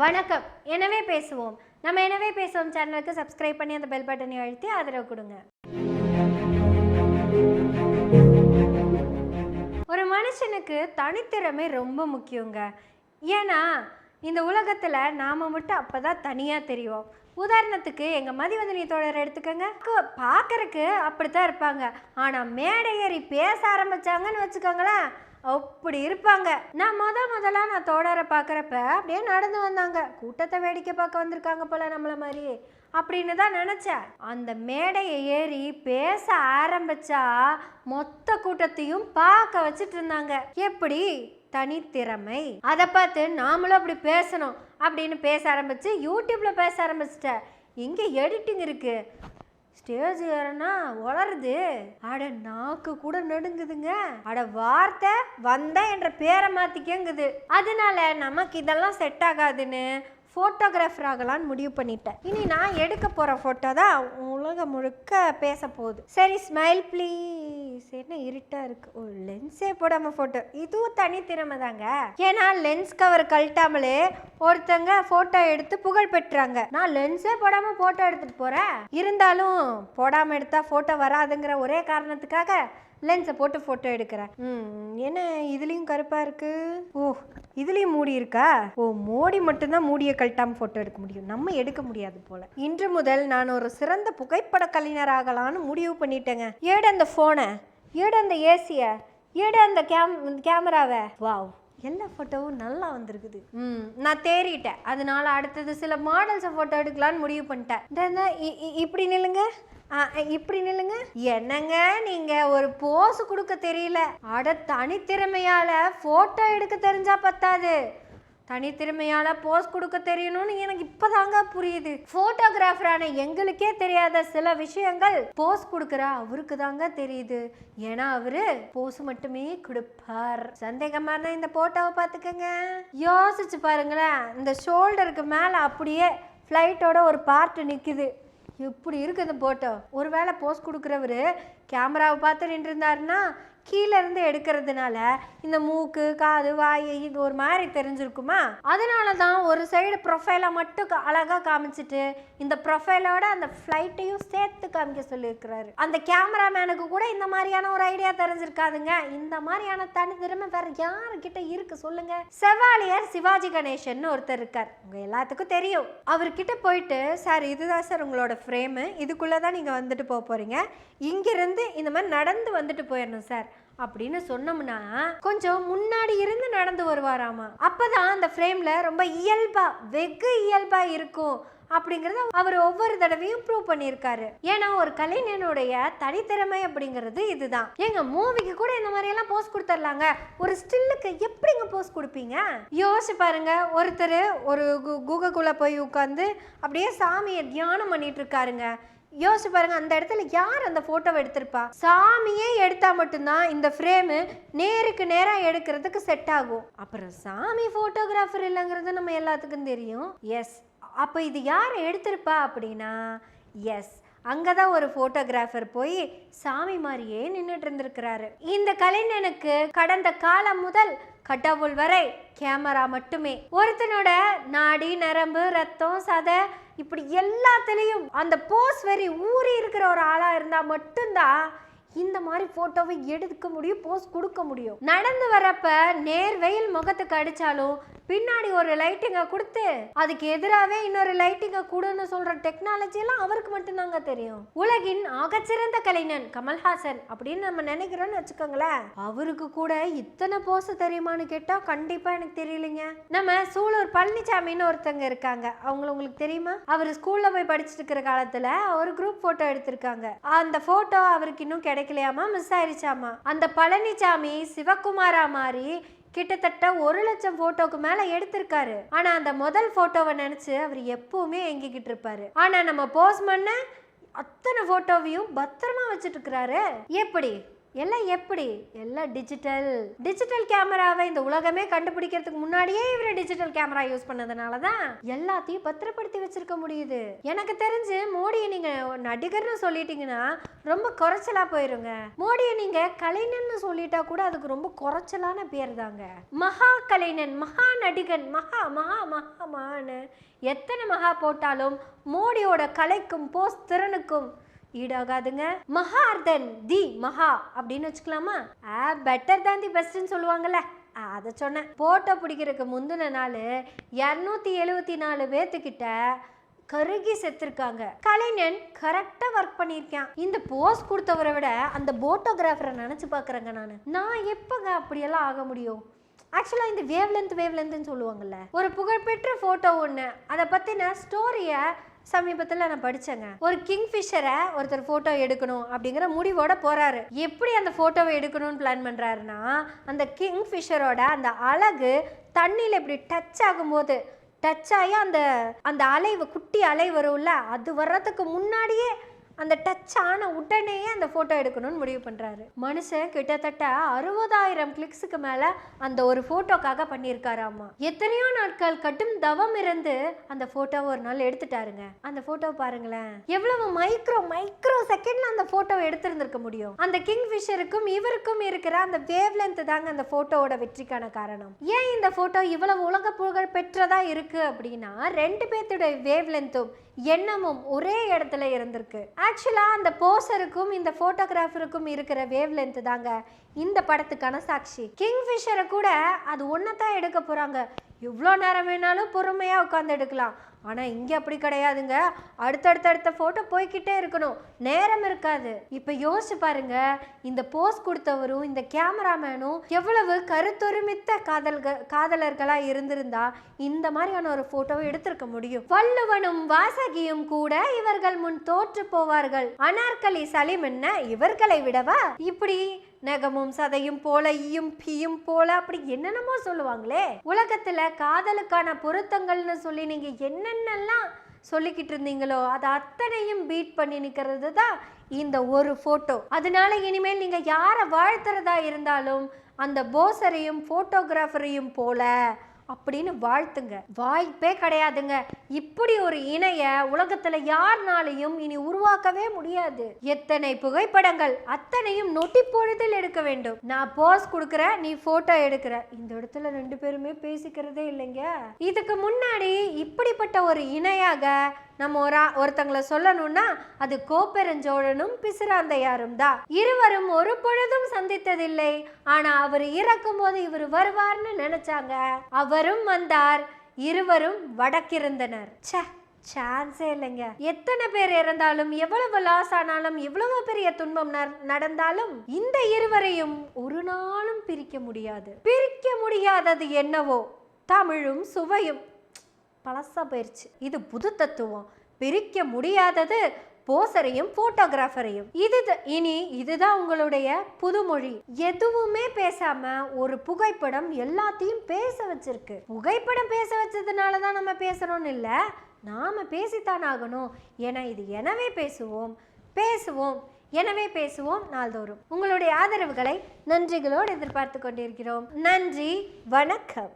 வணக்கம். எனவே பேசுவோம். நம்ம எனவே பேசுவோம் சேனலுக்கு சப்ஸ்கிரைப் பண்ணி அந்த பெல் பட்டனை அழுத்தி ஆதரவு கொடுங்க. ஒரு மனுஷனுக்கு தனித்திறமை ரொம்ப முக்கியங்க. ஏன்னா இந்த உலகத்தில் நாம் மட்டும் அப்போ தான் தனியாக தெரியும் உதாரணத்துக்கு எங்கள் மதிவதனி தோழர் எடுத்துக்கோங்க. பார்க்கறக்கு அப்படி தான் இருப்பாங்க. ஆனால் மேடை ஏறி பேச ஆரம்பிச்சாங்கன்னு வச்சுக்கோங்களேன். அப்படி இருப்பாங்க. நான் முத முதல்ல நான் தோடரை பார்க்குறப்ப அப்படியே நடந்து வந்தாங்க. கூட்டத்தை வேடிக்கை பார்க்க வந்திருக்காங்க போல நம்மள மாதிரி. அப்படின்னு தான் நினச்சேன். அந்த மேடையை ஏறி பேச ஆரம்பிச்சா மொத்த கூட்டத்தையும் பார்க்க வச்சுட்டு இருந்தாங்க. எப்படி? தனித்திறமை. அதை பார்த்து நாமளும் அப்படி பேசணும் அப்படின்னு பேச ஆரம்பிச்சு யூடியூப்ல பேச ஆரம்பிச்சிட்டேன். இங்கே எடிட்டிங் இருக்கு. ஸ்டேஜ் ஏறனா வளருது அட நாக்கு கூட நடுங்குதுங்க. அட வார்த்தை வந்த என்ற பேரை மாத்திக்கங்குது. அதனால நமக்கு இதெல்லாம் செட் ஆகாதுன்னு ஃபோட்டோகிராஃபர் ஆகலான்னு முடிவு பண்ணிட்டேன். இனி நான் எடுக்க போகிற ஃபோட்டோ தான் உலகம் முழுக்க பேச போகுது சரி ஸ்மைல் ப்ளீஸ் சரின்னு இருட்டாக இருக்கு? ஓ லென்ஸே போடாமல் ஃபோட்டோ இதுவும் தனித்திறமை தாங்க. ஏன்னா லென்ஸ் கவர் கழட்டாமலே ஒருத்தங்க ஃபோட்டோ எடுத்து புகழ் பெற்றாங்க. நான் லென்ஸே போடாமல் ஃபோட்டோ எடுத்துகிட்டு போகிறேன் இருந்தாலும் போடாமல் எடுத்தால் ஃபோட்டோ வராதுங்கிற ஒரே காரணத்துக்காக லென்ஸை போட்டு ஃபோட்டோ எடுக்கிறேன். ம் என்ன இதுலேயும் கருப்பாக இருக்கு? ஓ இதுலேயும் மூடி இருக்கா? ஓ மோடி மட்டும்தான் மூடியை கழட்டாமல் ஃபோட்டோ எடுக்க முடியும். நம்ம எடுக்க முடியாது போல். இன்று முதல் நான் ஒரு சிறந்த புகைப்பட கலைஞராகலான்னு முடிவு பண்ணிட்டேங்க. ஏடு அந்த ஃபோனை ஏடு அந்த ஏசியை ஏடு அந்த கேம் கேமராவை வாவ் எல்லா ஃபோட்டோவும் நல்லா வந்திருக்குது. ம் நான் தேறிட்டேன். அதனால அடுத்தது சில மாடல்ஸை ஃபோட்டோ எடுக்கலான்னு முடிவு பண்ணிட்டேன். இந்த இ- இ- இப்படி நில்லுங்க. இப்படி நில்லுங்க. என்னங்க நீங்க ஒரு போஸ் கொடுக்க தெரியல. அட தனித்திறமையால போட்டோ எடுக்க தெரிஞ்சா பத்தாது. தனித்திறமையால போஸ் கொடுக்க தெரியணும்னு எனக்கு இப்பதாங்க புரியுது. போட்டோகிராஃபரான எங்களுக்கே தெரியாத சில விஷயங்கள் போஸ் கொடுக்குற அவருக்கு தாங்க தெரியுது. ஏன்னா அவரு போஸ் மட்டுமே கொடுப்பார். சந்தேகமா இருந்தா இந்த போட்டோவை பார்த்துக்கங்க. யோசிச்சு பாருங்களேன் இந்த ஷோல்டருக்கு மேல அப்படியே ஃப்ளைட்டோட ஒரு பார்ட் நிக்குது. இப்படி இருக்கு இந்த போட்டோ ஒருவேளை போஸ் கொடுக்குறவரு கேமராவை பார்த்து நின்றுருந்தாருன்னா கீழேருந்து எடுக்கிறதுனால இந்த மூக்கு காது வாய் இது ஒரு மாதிரி தெரிஞ்சிருக்குமா? அதனால தான் ஒரு சைடு ப்ரொஃபைலை மட்டும் அழகாக காமிச்சிட்டு இந்த ப்ரொஃபைலோட அந்த ஃப்ளைட்டையும் சேர்த்து காமிக்க சொல்லியிருக்கிறாரு. அந்த கேமராமேனுக்கு கூட இந்த மாதிரியான ஒரு ஐடியா தெரிஞ்சிருக்காதுங்க. இந்த மாதிரியான தனி திறமை வேற யாருக்கிட்ட இருக்கு சொல்லுங்க. செவாலியர் சிவாஜி கணேசன் ஒருத்தர் இருக்கார். உங்க எல்லாத்துக்கும் தெரியும். அவர்கிட்ட போயிட்டு சார் இதுதான் சார் உங்களோட ஃப்ரேமு இதுக்குள்ளே தான் நீங்கள் வந்துட்டு போக போகிறீங்க இங்கிருந்து இந்த மாதிரி நடந்து வந்துட்டு போயிடணும் சார். அப்படின்னு சொன்னோம்னா கொஞ்சம் முன்னாடி இருந்து நடந்து வருவாராமா? அப்பதான் அந்த ஃப்ரேம்ல ரொம்ப இயல்பா வெகு இயல்பா இருக்கும் அப்படிங்கறத அவர் ஒவ்வொரு தடவையும் ப்ரூவ் பண்ணியிருக்காரு. ஏன்னா ஒரு கலைஞனுடைய தனித்திறமை அப்படிங்கிறது இதுதான். எங்க மூவிக்கு கூட இந்த மாதிரி எல்லாம் போஸ்ட் கொடுத்துர்லாங்க. ஒரு ஸ்டில்லுக்கு எப்படிங்க போஸ்ட் கொடுப்பீங்க? யோசிச்சு பாருங்க. ஒருத்தர் ஒரு கு- குகைக்குள்ள போய் உட்காந்து அப்படியே சாமியை தியானம் பண்ணிட்டு இருக்காருங்க. யோசிச்சு பாருங்க அந்த இடத்துல யார் அந்த போட்டோவை எடுத்திருப்பா? சாமியே எடுத்தா மட்டும்தான் இந்த ஃப்ரேமு நேருக்கு நேராக எடுக்கிறதுக்கு செட் ஆகும். அப்புறம் சாமி ஃபோட்டோகிராஃபர் இல்லைங்கிறது நம்ம எல்லாத்துக்கும் தெரியும். எஸ் அப்போ இது யார் எடுத்திருப்பா அப்படின்னா எஸ் அங்கே தான் ஒரு ஃபோட்டோகிராஃபர் போய் சாமி மாதிரியே நின்றுட்டு இருந்திருக்கிறாரு. இந்த கலைஞனுக்கு கடந்த காலம் முதல் கடவுள் வரை கேமரா மட்டுமே. ஒருத்தனோட நாடி நரம்பு ரத்தம் சதை இப்படி எல்லாத்துலேயும் அந்த போஸ் வெறி ஊறி இருக்கிற ஒரு ஆளாக இருந்தால் மட்டும்தான் இந்த மாதிரி போட்டோவை எடுக்க முடியும் போஸ் கொடுக்க முடியும். நடந்து வரப்ப நேர்வெயில் முகத்துக்கு அடித்தாலும் பின்னாடி ஒரு லைட்டிங்கை கொடுத்து அதுக்கு எதிராகவே இன்னொரு லைட்டிங்கை கொடுன்னு சொல்ற டெக்னாலஜி எல்லாம் அவருக்கு மட்டும்தாங்க தெரியும். உலகின் ஆகச்சிறந்த கலைஞன் கமல்ஹாசன் அப்படின்னு நம்ம நினைக்கிறோம்னு வச்சுக்கோங்களேன். அவருக்கு கூட இத்தனை போஸ் தெரியுமான்னு கேட்டா கண்டிப்பா எனக்கு தெரியலைங்க. நம்ம சூலூர் பழனிசாமின்னு ஒருத்தங்க இருக்காங்க. அவங்கள உங்களுக்கு தெரியுமா? அவர் ஸ்கூல்ல போய் படிச்சுட்டு இருக்கிற காலத்துல ஒரு குரூப் போட்டோ எடுத்திருக்காங்க. அந்த போட்டோ அவருக்கு இன்னும் கிடைக்கலையாமா? மிஸ் ஆயிருச்சாமா? அந்த பழனிசாமி சிவகுமாரா மாதிரி கிட்டத்தட்ட ஒரு லட்சம் போட்டோக்கு மேல எடுத்திருக்காரு. ஆனா அந்த முதல் போட்டோவை நினைச்சு அவர் எப்பவுமே எங்கிக்கிட்டு இருப்பாரு. ஆனா நம்ம போஸ் பண்ண அத்தனை போட்டோவையும் பத்திரமா வச்சுட்டு இருக்கிறாரு. எப்படி? எல்லாம் எப்படி? எல்லாம் டிஜிட்டல் டிஜிட்டல் கேமராவை இந்த உலகமே கண்டுபிடிக்கிறதுக்கு முன்னாடியே இவர் டிஜிட்டல் கேமரா யூஸ் பண்ணதுனால தான் எல்லாத்தையும் பத்திரப்படுத்தி வச்சிருக்க முடியுது. எனக்கு தெரிஞ்சு மோடியை நீங்க நடிகர்னு சொல்லிட்டீங்கன்னா ரொம்ப குறைச்சலா போயிருங்க. மோடியை நீங்க கலைஞன்னு சொல்லிட்டா கூட அதுக்கு ரொம்ப குறைச்சலான பேர் தாங்க. மகா கலைஞன் மகா நடிகன் மகா மகா மகா மகான்னு எத்தனை மகா போட்டாலும் மோடியோட கலைக்கும் போஸ் திறனுக்கும் ஈடாகாதுங்க. மகார்தன் தி மகா அப்படின்னு வச்சுக்கலாமா? ஆ பெட்டர் தான் தி பெஸ்ட்னு சொல்லுவாங்கல்ல. ஆ, அதை சொன்னேன். போட்டோ பிடிக்கிறதுக்கு முந்தின நாள் இரநூத்தி எழுபத்தி நாலு பேர்த்துக்கிட்ட கருகி செத்துருக்காங்க. கலைஞன் கரெக்டாக ஒர்க் பண்ணியிருக்கான். இந்த போஸ் கொடுத்தவரை விட அந்த போட்டோகிராஃபரை நினச்சி பார்க்குறேங்க நான். நான் எப்போங்க அப்படியெல்லாம் ஆக முடியும்? ஆக்சுவலாக இந்த வேவ்லென்த் வேவ்லென்த்துன்னு சொல்லுவாங்கள்ல ஒரு புகழ்பெற்ற ஃபோட்டோ ஒன்று அதை பற்றின ஸ்டோரியை சமீபத்தில் நான் படித்தேங்க ஒரு கிங்ஃபிஷரை ஒருத்தர் ஃபோட்டோ எடுக்கணும் அப்படிங்கிற முடிவோட போகிறாரு எப்படி அந்த ஃபோட்டோவை எடுக்கணும்னு பிளான் பண்ணுறாருன்னா அந்த கிங்ஃபிஷரோட அந்த அழகு தண்ணியில் இப்படி டச் ஆகும்போது டச் ஆகி அந்த அந்த அலை குட்டி அலை வரும்ல அது வர்றதுக்கு முன்னாடியே அந்த டச் ஆன உடனேயே அந்த ஃபோட்டோ எடுக்கணும்னு முடிவு பண்ணுறாரு மனுஷன் கிட்டத்தட்ட அறுபதாயிரம் கிளிக்ஸுக்கு மேலே அந்த ஒரு ஃபோட்டோக்காக பண்ணியிருக்காராமா. எத்தனையோ நாட்கள் கட்டும் தவம் இருந்து அந்த ஃபோட்டோவை ஒரு நாள் எடுத்துட்டாருங்க. அந்த ஃபோட்டோ பாருங்களேன். எவ்வளவு மைக்ரோ மைக்ரோ செகண்ட்ல அந்த ஃபோட்டோவை எடுத்திருந்திருக்க முடியும். அந்த கிங் ஃபிஷருக்கும் இவருக்கும் இருக்கிற அந்த வேவ் லென்த் தாங்க அந்த ஃபோட்டோவோட வெற்றிக்கான காரணம். ஏன் இந்த ஃபோட்டோ இவ்வளவு உலக புகழ் பெற்றதா இருக்கு அப்படின்னா ரெண்டு பேர்த்துடைய வேவ் லென்த்தும் எண்ணமும் ஒரே இடத்துல இருந்திருக்கு. ஆக்சுவலாக அந்த போஸருக்கும் இந்த ஃபோட்டோகிராஃபருக்கும் இருக்கிற வேவ் லென்த்து தாங்க. இந்த படத்துக்கான சாட்சி. கிங்ஃபிஷரை கூட அது ஒன்றை தான் எடுக்க போகிறாங்க எவ்வளோ நேரம் வேணாலும் பொறுமையாக உட்காந்து எடுக்கலாம். ஆனால் இங்கே அப்படி கிடையாதுங்க. அடுத்தடுத்தடுத்த ஃபோட்டோ போய்க்கிட்டே இருக்கணும். நேரம் இருக்காது. இப்போ யோசிச்சு பாருங்க. இந்த போஸ் கொடுத்தவரும் இந்த கேமராமேனும் எவ்வளவு கருத்தொருமித்த காதல்கள் காதலர்களாக இருந்திருந்தா இந்த மாதிரியான ஒரு ஃபோட்டோவை எடுத்திருக்க முடியும். வள்ளுவனும் வாசகியும் கூட இவர்கள் முன் தோற்று போவார்கள். அனார்கலி சலிம் என்ன? இவர்களை விடவா? இப்படி நகமும் சதையும் போல ஈயும் பியும் போல அப்படி என்னென்னமோ சொல்லுவாங்களே. உலகத்துல காதலுக்கான பொருத்தங்கள்னு சொல்லி நீங்க என்னென்னலாம் சொல்லிக்கிட்டு இருந்தீங்களோ அது அத்தனையும் பீட் பண்ணி நிற்கிறது தான் இந்த ஒரு ஃபோட்டோ அதனால இனிமேல் நீங்க யாரை வாழ்த்துறதா இருந்தாலும் அந்த போசரையும் ஃபோட்டோகிராஃபரையும் போல அப்படின்னு வாழ்த்துங்க. வாய்ப்பே கிடையாதுங்க. இப்படி ஒரு இணைய உலகத்துல யார்னாலையும் இனி உருவாக்கவே முடியாது. எத்தனை புகைப்படங்கள் அத்தனையும் நொட்டி பொழுதில் எடுக்க வேண்டும். நான் போஸ் கொடுக்குற நீ போட்டோ எடுக்கிற. இந்த இடத்துல ரெண்டு பேருமே பேசிக்கிறதே இல்லைங்க. இதுக்கு முன்னாடி இப்படிப்பட்ட ஒரு இணையாக நம்ம ஒரு ஒருத்தங்களை சொல்லணும்னா அது கோப்பெருஞ்சோழனும் பிசிராந்தையாரும் தான். இருவரும் ஒரு பொழுதும் சந்தித்ததில்லை. ஆனா அவர் இறக்கும் போது இவர் வருவார்னு நினைச்சாங்க. அவரும் வந்தார். இருவரும் வடக்கிருந்தனர். ச்சே சான்ஸே இல்லைங்க. எத்தனை பேர் இறந்தாலும் எவ்வளவு லாஸ் ஆனாலும் எவ்வளவு பெரிய துன்பம் நடந்தாலும் இந்த இருவரையும் ஒரு நாளும் பிரிக்க முடியாது. பிரிக்க முடியாதது என்னவோ? தமிழும் சுவையும். பழசா போயிருச்சு. இது புது தத்துவம். பிரிக்க முடியாதது போசரையும் போட்டோகிராஃபரையும். இது இனி இதுதான் உங்களுடைய புதுமொழி. எதுவுமே பேசாம ஒரு புகைப்படம் எல்லாத்தையும் பேச வச்சிருக்கு. புகைப்படம் பேச வச்சதுனால தான் நம்ம பேசுறோம்னு இல்லை. நாம பேசித்தான் ஆகணும். ஏன்னா இது எனவே பேசுவோம். பேசுவோம். எனவே பேசுவோம் நாள்தோறும். உங்களுடைய ஆதரவுகளை நன்றிகளோடு எதிர்பார்த்து கொண்டிருக்கிறோம். நன்றி. வணக்கம்.